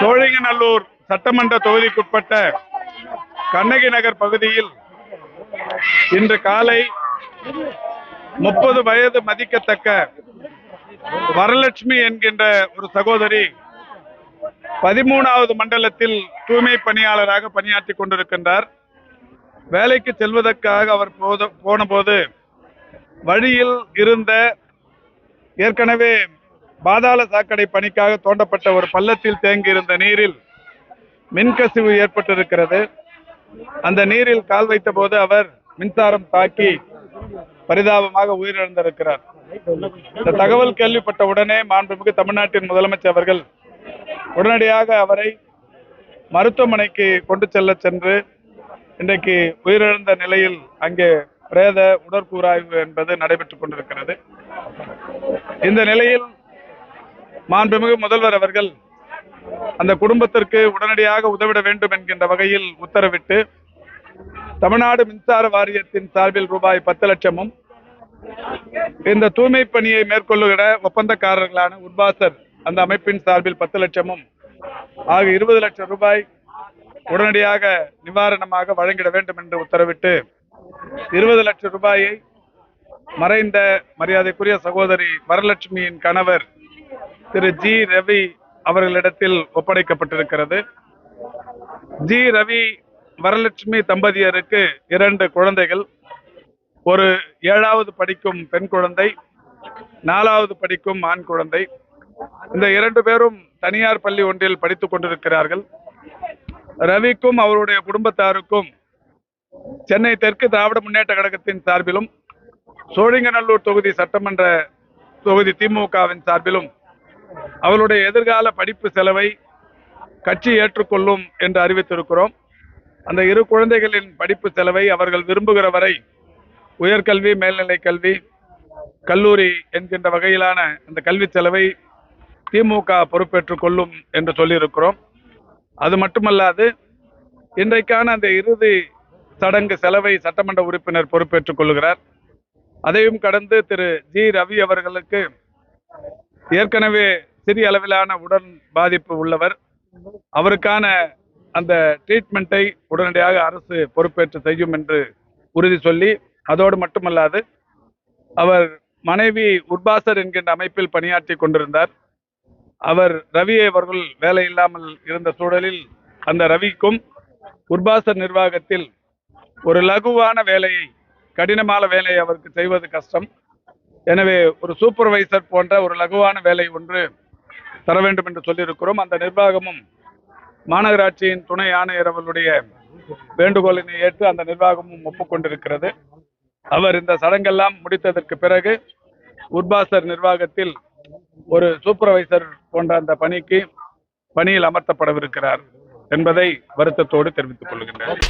சோழிங்கநல்லூர் சட்டமன்ற தொகுதிக்குட்பட்ட கண்ணகி நகர் பகுதியில் இன்று காலை முப்பது வயது மதிக்கத்தக்க வரலட்சுமி என்கின்ற ஒரு சகோதரி பதிமூணாவது மண்டலத்தில் தூய்மை பணியாளராக பணியாற்றி கொண்டிருக்கின்றார். வேலைக்கு செல்வதற்காக அவர் போன போனபோது வழியில் இருந்த ஏற்கனவே பாதாள சாக்கடை பணிக்காக தோண்டப்பட்ட ஒரு பள்ளத்தில் தேங்கி இருந்த நீரில் மின்கசிவு ஏற்பட்டிருக்கிறது. அந்த நீரில் கால் வைத்த போது அவர் மின்சாரம் தாக்கி பரிதாபமாக உயிரிழந்திருக்கிறார். இந்த தகவல் கேள்விப்பட்ட உடனே மாண்புமிகு தமிழ்நாட்டின் முதலமைச்சர் அவர்கள் உடனடியாக அவரை மருத்துவமனைக்கு கொண்டு செல்ல சென்று இன்றைக்கு உயிரிழந்த நிலையில் அங்கே பிரேத உடற்கூறாய்வு என்பது நடைபெற்றுக் கொண்டிருக்கிறது. இந்த நிலையில் மாண்புமிகு முதல்வர் அவர்கள் அந்த குடும்பத்திற்கு உடனடியாக உதவிட வேண்டும் என்கின்ற வகையில் உத்தரவிட்டு தமிழ்நாடு மின்சார வாரியத்தின் சார்பில் ரூபாய் பத்து லட்சமும் இந்த தூய்மை பணியை மேற்கொள்ளுகிற ஒப்பந்தக்காரர்களான உர்வாசர் அந்த அமைப்பின் சார்பில் பத்து லட்சமும் ஆக இருபது லட்சம் ரூபாய் உடனடியாக நிவாரணமாக வழங்கிட வேண்டும் என்று உத்தரவிட்டு இருபது லட்சம் ரூபாயை மறைந்த மரியாதைக்குரிய சகோதரி வரலட்சுமியின் கணவர் திரு ஜி ரவி அவர்களிடத்தில் ஒப்படைக்கப்பட்டிருக்கிறது. ஜி ரவி வரலட்சுமி தம்பதியருக்கு இரண்டு குழந்தைகள். ஒரு ஏழாவது படிக்கும் பெண் குழந்தை நாலாவது படிக்கும் ஆண் குழந்தை. இந்த இரண்டு பேரும் தனியார் பள்ளி ஒன்றில் படித்துக் கொண்டிருக்கிறார்கள். ரவிக்கும் அவருடைய குடும்பத்தாருக்கும் சென்னை தெற்கு திராவிட முன்னேற்ற கழகத்தின் சார்பிலும் சோழிங்கநல்லூர் தொகுதி சட்டமன்ற தொகுதி திமுகவின் சார்பிலும் அவளுடைய எதிர்கால படிப்பு செலவை கட்சி ஏற்றுக்கொள்ளும் என்று அறிவித்திருக்கிறோம். அந்த இரு குழந்தைகளின் படிப்பு செலவை அவர்கள் விரும்புகிற வரை உயர்கல்வி மேல்நிலை கல்வி கல்லூரி என்கின்ற வகையிலான அந்த கல்வி செலவை திமுக பொறுப்பேற்றுக் கொள்ளும் என்று சொல்லியிருக்கிறோம். அது மட்டுமல்லாது இன்றைக்கான அந்த இறுதி சடங்கு செலவை சட்டமன்ற உறுப்பினர் பொறுப்பேற்றுக் கொள்கிறார். அதையும் கடந்து திரு ஜி ரவி அவர்களுக்கு ஏற்கனவே சிறிய அளவிலான உடல் பாதிப்பு உள்ளவர். அவருக்கான அந்த ட்ரீட்மெண்ட்டை உடனடியாக அரசு பொறுப்பேற்று செய்யும் என்று உறுதி சொல்லி அதோடு மட்டுமல்லாது அவர் மனைவி உர்பாசர் என்கின்ற அமைப்பில் பணியாற்றி கொண்டிருந்தார். அவர் ரவி அவர்கள் வேலை இல்லாமல் இருந்த சூழலில் அந்த ரவிக்கும் உர்பாசர் நிர்வாகத்தில் ஒரு லகுவான வேலையை கடினமான வேலையை அவருக்கு செய்வது கஷ்டம். எனவே ஒரு சூப்பர்வைசர் போன்ற ஒரு லகுவான வேலை ஒன்று தர வேண்டும் என்று சொல்லியிருக்கிறோம். அந்த நிர்வாகமும் மாநகராட்சியின் துணை ஆணையர் அவர்களுடைய வேண்டுகோளினை ஏற்று அந்த நிர்வாகமும் ஒப்புக்கொண்டிருக்கிறது. அவர் இந்த சடங்கெல்லாம் முடித்ததற்கு பிறகு உர்பாசர் நிர்வாகத்தில் ஒரு சூப்பர்வைசர் போன்ற அந்த பணிக்கு பணியில் அமர்த்தப்படவிருக்கிறார் என்பதை வருத்தத்தோடு தெரிவித்துக் கொள்கின்றனர்